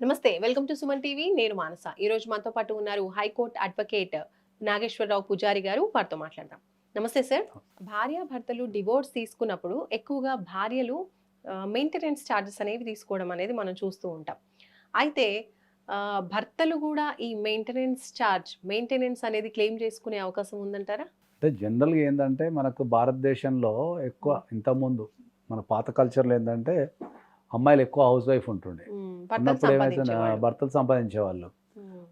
నమస్తే welcome to Suman TV. నేను మానస. ఈరోజు మనతో పాటు ఉన్నారు హైకోర్టు అడ్వకేట్ నాగేశ్వరరావు పూజారి గారు. వారితో మాట్లాడదాం. నమస్తే సార్. భార్య భర్తలు డివోర్స్ తీసుకున్నప్పుడు ఎక్కువగా భార్యలు మెయింటెనెన్స్ ఛార్జెస్ అనేవి తీసుకోవడం అనేది మనం చూస్తూ ఉంటాం. అయితే భర్తలు కూడా ఈ మెయింటెనెన్స్ ఛార్జ్ మెయింటెనెన్స్ అనేది క్లెయిమ్ చేసుకునే అవకాశం ఉందంటారా? అంటే జనరల్గా ఏంటంటే మనకు భారతదేశంలో ఎక్కువ ఇంతకుముందు మన పాత కల్చర్లో ఏంటంటే అమ్మాయిలు ఎక్కువ హౌస్ వైఫ్ ఉంటుండే ఉన్నప్పుడు ఏమైతే. భర్తలు సంపాదించేవాళ్ళు.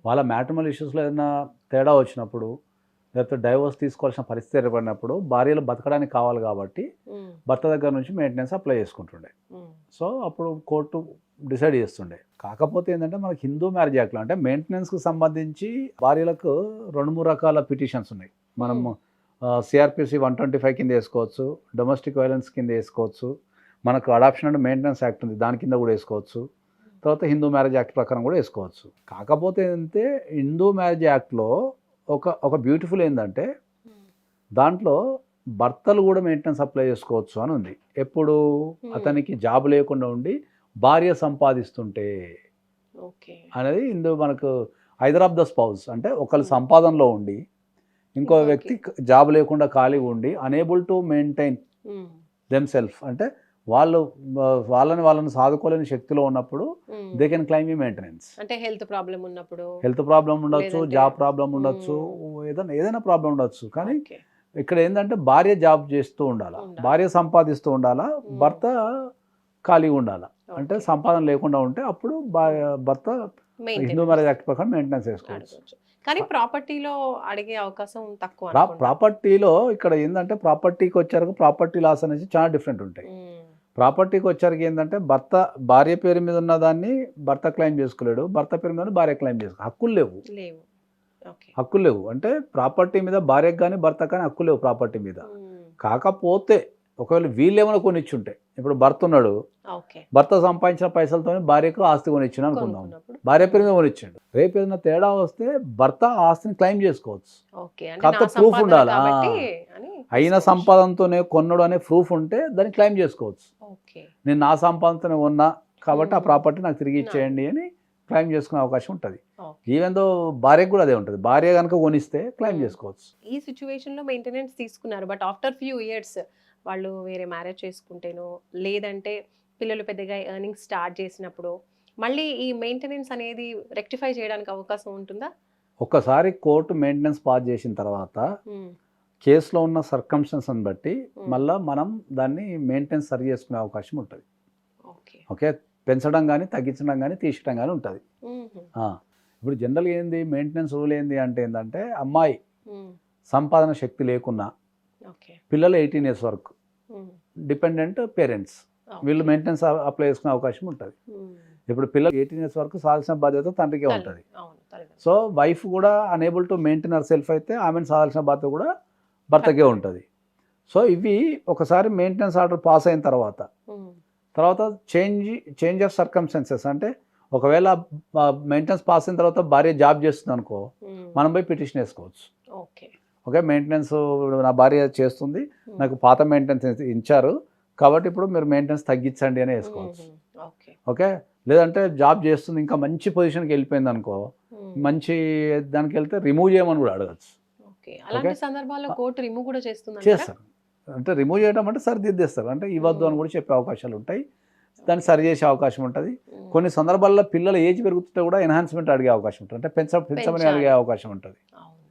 వాళ్ళ మ్యాటర్మల్ ఇష్యూస్లో ఏదైనా తేడా వచ్చినప్పుడు లేకపోతే డైవోర్స్ తీసుకోవాల్సిన పరిస్థితి ఏర్పడినప్పుడు భార్యలు బతకడానికి కావాలి కాబట్టి భర్త దగ్గర నుంచి మెయింటెనెన్స్ అప్లై చేసుకుంటుండే. సో అప్పుడు కోర్టు డిసైడ్ చేస్తుండే. కాకపోతే ఏంటంటే మనకి హిందూ మ్యారేజ్ యాక్ట్లో అంటే మెయింటెనెన్స్కి సంబంధించి భార్యలకు రెండు మూడు రకాల పిటిషన్స్ ఉన్నాయి. మనం సిఆర్పిసి వన్ ట్వంటీ ఫైవ్ కింద వేసుకోవచ్చు డొమెస్టిక్ వైలెన్స్ కింద వేసుకోవచ్చు మనకు అడాప్షన్ అండ్ మెయింటెనెన్స్ యాక్ట్ ఉంది. దాని కింద కూడా వేసుకోవచ్చు. తర్వాత హిందూ మ్యారేజ్ యాక్ట్ ప్రకారం కూడా వేసుకోవచ్చు. కాకపోతే ఏంటంటే హిందూ మ్యారేజ్ యాక్ట్లో ఒక ఒక బ్యూటిఫుల్ ఏంటంటే దాంట్లో భర్తలు కూడా మెయింటెనెన్స్ అప్లై చేసుకోవచ్చు అని ఉంది. ఎప్పుడు? Hmm. అతనికి జాబ్ లేకుండా ఉండి భార్య సంపాదిస్తుంటే ఓకే. అనేది ఇందు మనకు ఆఫ్ ద స్పౌస్ అంటే ఒకళ్ళు Hmm. సంపాదనలో ఉండి ఇంకో. వ్యక్తి జాబ్ లేకుండా ఖాళీగా ఉండి unable to maintain them self అంటే వాళ్ళు వాళ్ళని వాళ్ళని సాదుకోలేని శక్తిలో ఉన్నప్పుడు. దే కెన్ క్లైమ్ ఈ మెయింటెనెన్స్ అంటే హెల్త్ ప్రాబ్లం ఉన్నప్పుడు హెల్త్ ప్రాబ్లం ఉండొచ్చు జాబ్ ప్రాబ్లం ఉండొచ్చు ఏదైనా ఏదైనా ప్రాబ్లం ఉండొచ్చు కానీ. ఇక్కడ ఏంటంటే భార్య జాబ్ చేస్తూ ఉండాలా. భార్య సంపాదిస్తూ ఉండాలా. భర్త ఖాళీగా ఉండాలా అంటే. సంపాదన లేకుండా ఉంటే అప్పుడు భర్త హిందూ మ్యారేజ్ యాక్ట్ ప్రకారం మెయింటెనెన్స్ చేసుకోవచ్చు. కానీ ప్రాపర్టీలో అడిగే అవకాశం తక్కువ. ప్రాపర్టీలో ఇక్కడ ఏంటంటే ప్రాపర్టీకి వచ్చారు ప్రాపర్టీ లాస్ అనేది చాలా డిఫరెంట్ ఉంటాయి ప్రాపర్టీకి వచ్చారికి ఏంటంటే భర్త భార్య పేరు మీద ఉన్న దాన్ని భర్త క్లెయిమ్ చేసుకోలేడు భర్త పేరు మీద భార్య క్లెయిమ్ చేసుకో హక్కులు లేవు. హక్కులు లేవు. అంటే ప్రాపర్టీ మీద భార్యకు కానీ భర్త కానీ హక్కులు లేవు ప్రాపర్టీ మీద. కాకపోతే ఒకవేళ వీళ్ళు ఏమైనా కొనిచ్చుంటే ఇప్పుడు భర్త ఉన్నాడు భర్త సంపాదించిన పైసలతో భార్యకు ఆస్తి కొనిచ్చిండు అనుకుందాం. భార్య పేరు మీద కొనిచ్చిండు. రేపు ఏదైనా తేడా వస్తే భర్త ఆస్తిని క్లెయిమ్ చేసుకోవచ్చు. కాకపోతే సంపాదన ఉండాలి. అయిన. సంపాదనతోనే కొన్నాడు అనే ప్రూఫ్ ఉంటే దాన్ని క్లెయిమ్ చేసుకోవచ్చు. నేను నా సంపాదనతోనే ఉన్నా కాబట్టి ఆ Hmm. ప్రాపర్టీ నాకు తిరిగి నా- ఇచ్చేయండి అని క్లెయిమ్ చేసుకునే అవకాశం ఉంటుంది. ఓకే. ఈవెన్ దో భార్యకు కూడా అదే ఉంటుంది. భార్య కనుక కొనిస్తే క్లెయిమ్ Hmm. చేసుకోవచ్చు. ఈ సిచ్యువేషన్లో మెయింటెనెన్స్ తీసుకున్నారు. బట్ ఆఫ్టర్ ఫ్యూ ఇయర్స్ వాళ్ళు వేరే మ్యారేజ్ చేసుకుంటేనో లేదంటే పిల్లలు పెద్దగా ఎర్నింగ్ స్టార్ట్ చేసినప్పుడు మళ్ళీ ఈ మెయింటెనెన్స్ అనేది రెక్టిఫై చేయడానికి అవకాశం ఉంటుందా? ఒక్కసారి కోర్టు మెయింటెనెన్స్ పాస్ చేసిన తర్వాత కేసులో ఉన్న సర్కమ్స్టెన్స్ని బట్టి. మళ్ళీ మనం దాన్ని మెయింటెనెన్స్ సరి చేసుకునే అవకాశం ఉంటుంది. ఓకే. పెంచడం కానీ తగ్గించడం కానీ తీసడం కానీ ఉంటుంది. ఇప్పుడు జనరల్గా ఏంది? మెయింటెనెన్స్ రూల్ ఏంది అంటే ఏంటంటే అమ్మాయి సంపాదన శక్తి లేకున్నా పిల్లలు ఎయిటీన్ ఇయర్స్ వరకు డిపెండెంట్ పేరెంట్స్. వీళ్ళు మెయింటెనెన్స్ అప్లై చేసుకునే అవకాశం ఉంటుంది. ఇప్పుడు పిల్లలు ఎయిటీన్ ఇయర్స్ వరకు సాల్సిన బాధ్యత తండ్రికే ఉంటుంది. సో వైఫ్ కూడా unable to maintain her self అయితే ఆమెను సాధాల్సిన బాధ్యత కూడా భర్తకే. ఉంటుంది. సో ఇవి ఒకసారి మెయింటెనెన్స్ ఆర్డర్ పాస్ అయిన తర్వాత తర్వాత చేంజ్ చేంజ్ ఆఫ్ సర్కమ్స్టెన్సెస్ అంటే ఒకవేళ మెయింటెనెన్స్ పాస్ అయిన తర్వాత భార్య జాబ్ చేస్తుంది అనుకో మనం పోయి పిటిషన్ వేసుకోవచ్చు. ఓకే. ఓకే మెయింటెనెన్స్ నా భార్య చేస్తుంది నాకు పాత మెయింటెనెన్స్ ఇచ్చారు కాబట్టి ఇప్పుడు మీరు మెయింటెనెన్స్ తగ్గించండి అని వేసుకోవచ్చు. ఓకే. లేదంటే జాబ్ చేస్తుంది ఇంకా మంచి పొజిషన్కి వెళ్ళిపోయింది అనుకో మంచి దానికి వెళ్తే రిమూవ్ చేయమని కూడా అడగచ్చు. ఓకే. అలాంటి సందర్భాల్లో కోర్టు రిమూవ్ కూడా చేస్తుంది చేస్తారు. అంటే రిమూవ్ చేయడం అంటే సరిదిద్దేస్తారు అంటే ఇవ్వద్దు అని కూడా చెప్పే అవకాశాలు ఉంటాయి. దాన్ని సరి చేసే అవకాశం ఉంటుంది. కొన్ని సందర్భాల్లో పిల్లల ఏజ్ పెరుగుతుంటే కూడా ఎన్హాన్స్మెంట్ అడిగే అవకాశం ఉంటుంది. అంటే పెంచ పెంచమని. అడిగే అవకాశం ఉంటుంది.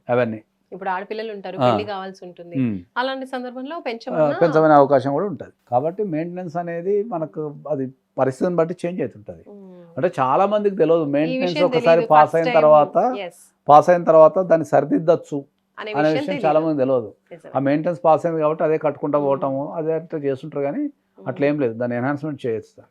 అవన్నీ. ఇప్పుడు ఆడపిల్లలు ఉంటారు. పెళ్ళి కావాల్సి ఉంటుంది. అలాంటి సందర్భంలో పెంచమనే అవకాశం కూడా ఉంటుంది. కాబట్టి మెయింటెనెన్స్ అనేది మనకు అది పరిస్థితిని బట్టి చేంజ్ అవుతుంటుంది. అంటే చాలా మందికి తెలియదు మెయింటెనెన్స్ ఒకసారి పాస్ అయిన తర్వాత పాస్ అయిన తర్వాత దాన్ని సరిదిద్దచ్చు. అనే విషయం చాలా. మంది తెలియదు. ఆ మెయింటెనెన్స్ పాస్ అయింది కాబట్టి అదే కట్టుకుంటా. పోవటము అదే అట్లా చేస్తుంటారు కానీ అట్లా ఏం లేదు దాన్ని ఎన్హాన్స్మెంట్ చేయొచ్చు.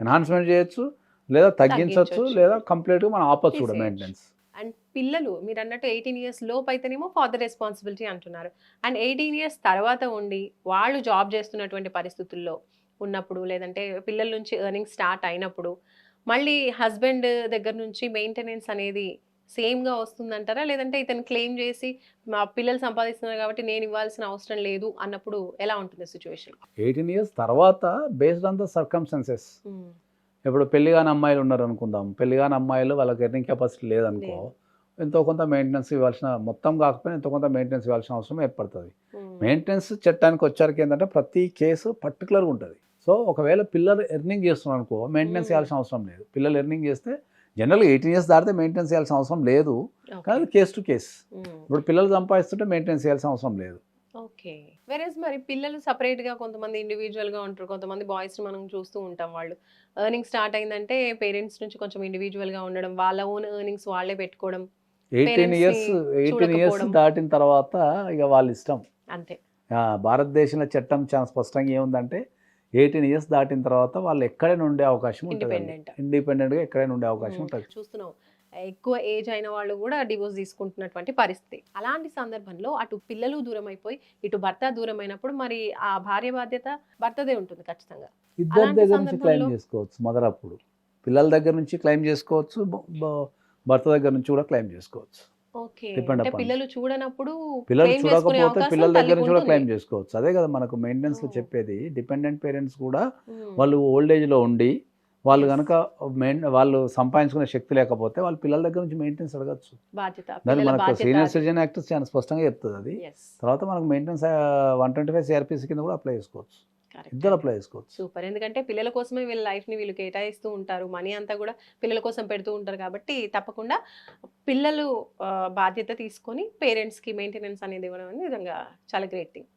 ఎన్హాన్స్మెంట్ చేయొచ్చు లేదా తగ్గించవచ్చు. లేదా కంప్లీట్గా మనం ఆపచ్చు కూడా. మెయింటెనెన్స్ అండ్ పిల్లలు మీరు అన్నట్టు ఎయిటీన్ ఇయర్స్ లోపు అయితేనేమో ఫాదర్ రెస్పాన్సిబిలిటీ అంటున్నారు అండ్ ఎయిటీన్ ఇయర్స్ తర్వాత ఉండి వాళ్ళు జాబ్ చేస్తున్నటువంటి పరిస్థితుల్లో ఉన్నప్పుడు లేదంటే పిల్లల నుంచి ఎర్నింగ్ స్టార్ట్ అయినప్పుడు మళ్ళీ హస్బెండ్ దగ్గర నుంచి మెయింటెనెన్స్ అనేది సేమ్గా వస్తుందంటారా? లేదంటే ఇతను క్లెయిమ్ చేసి మా పిల్లలు సంపాదిస్తున్నారు కాబట్టి నేను ఇవ్వాల్సిన అవసరం లేదు అన్నప్పుడు ఎలా ఉంటుంది సిచ్యువేషన్? ఎయిటీన్ ఇయర్స్ తర్వాత బేస్డ్ ఆన్ ద సర్కమ్స్టెన్సెస్ ఇప్పుడు పెళ్ళి కాని అమ్మాయిలు ఉన్నారు అనుకుందాం పెళ్ళి కాని అమ్మాయిలు వాళ్ళకి ఎర్నింగ్ కెపాసిటీ లేదనుకో లేదు. ఎంతో కొంత మెయింటెనెన్స్ ఇవ్వాల్సిన మొత్తం కాకపోయినా ఎంతో కొంత మెయింటెనెన్స్ ఇవ్వాల్సిన అవసరం ఏర్పడుతుంది. మెయింటెనెన్స్ చట్టానికి వచ్చరికి ఏంటంటే ప్రతి కేసు పర్టికులర్గా ఉంటుంది. సో ఒకవేళ పిల్లలు ఎర్నింగ్ చేస్తున్నారు అనుకో మెయింటెనెన్స్. చేయాల్సిన అవసరం లేదు. పిల్లలు ఎర్నింగ్ చేస్తే జనరల్గా ఎయిటీన్ ఇయర్స్ దాటితే మెయింటెనెన్స్ చేయాల్సిన అవసరం లేదు. కానీ కేస్ టు కేస్. ఇప్పుడు పిల్లలు సంపాదిస్తుంటే మెయింటెనెన్స్ చేయాల్సిన అవసరం లేదు. ఓకే. వెరస్ మరి పిల్లలు కొంతమంది ఉంటారు. కొంతమంది బాయ్స్ మనం చూస్తూ ఉంటాం వాళ్ళు. ఎర్నింగ్ స్టార్ట్ అయిందంటే పేరెంట్స్ నుంచి కొంచెం ఉండడం వాళ్ళ ఓన్ ఎర్నింగ్స్ వాళ్ళే పెట్టుకోవడం ఎయిటీన్ ఇయర్స్ ఎయిటీన్ ఇయర్స్. దాటిన తర్వాత ఇక వాళ్ళ ఇష్టం. అంతే. భారతదేశంలో చట్టం చాలా స్పష్టంగా ఏముందంటే ఎయిటీన్ ఇయర్స్ దాటిన తర్వాత వాళ్ళు ఎక్కడైనా ఉండే అవకాశం ఉంటుంది ఇండిపెండెంట్ ఇండిపెండెంట్గా ఎక్కడైనా ఉండే అవకాశం. ఉంటుంది. చూస్తున్నాం. ఎక్కువ ఏజ్ అయిన వాళ్ళు కూడా డివోర్స్ తీసుకుంటున్నటువంటి పరిస్థితి. అలాంటి సందర్భంలో అటు పిల్లలు దూరం అయిపోయి ఇటు భర్త దూరం అయినప్పుడు మరి ఆ భార్య బాధ్యత భర్తదే ఉంటుంది ఖచ్చితంగా. ఇద్దరి దగ్గర నుంచి క్లెయిమ్ సందర్భంలో- చేసుకోవచ్చు మదర్ అప్పుడు. పిల్లల దగ్గర నుంచి క్లెయిమ్ చేసుకోవచ్చు భర్త దగ్గర నుంచి కూడా క్లెయిమ్ చేసుకోవచ్చు. Upon. పిల్లలు చూడనప్పుడు చూడకపోతే పిల్లల దగ్గర నుంచి కూడా. క్లెయిమ్ చేసుకోవచ్చు అదే కదా మనకు మెయింటెనెన్స్లో. చెప్పేది డిపెండెంట్ పేరెంట్స్ కూడా. వాళ్ళు ఓల్డ్ ఏజ్లో ఉండి వాళ్ళు. కనుక మెయిన్ వాళ్ళు సంపాదించుకునే శక్తి లేకపోతే వాళ్ళ పిల్లల దగ్గర నుంచి మెయింటెనెన్స్ అడగచ్చు దాన్ని మనకు సీనియర్. సిటిజన్ యాక్ట్ చాలా స్పష్టంగా చెప్తుంది అది. తర్వాత మనకు maintenance one twenty five CrPC కింద కూడా అప్లై చేసుకోవచ్చు. ఇద్దరు అప్లై చేసుకోవచ్చు. సూపర్. ఎందుకంటే పిల్లల కోసమే వీళ్ళ లైఫ్ని వీళ్ళు కేటాయిస్తూ ఉంటారు. మనీ అంతా కూడా పిల్లల కోసం పెడుతూ ఉంటారు కాబట్టి తప్పకుండా పిల్లలు బాధ్యత తీసుకొని పేరెంట్స్కి మెయింటెనెన్స్ అనేది ఇవ్వడం అనేది నిజంగా చాలా గ్రేట్ థింగ్.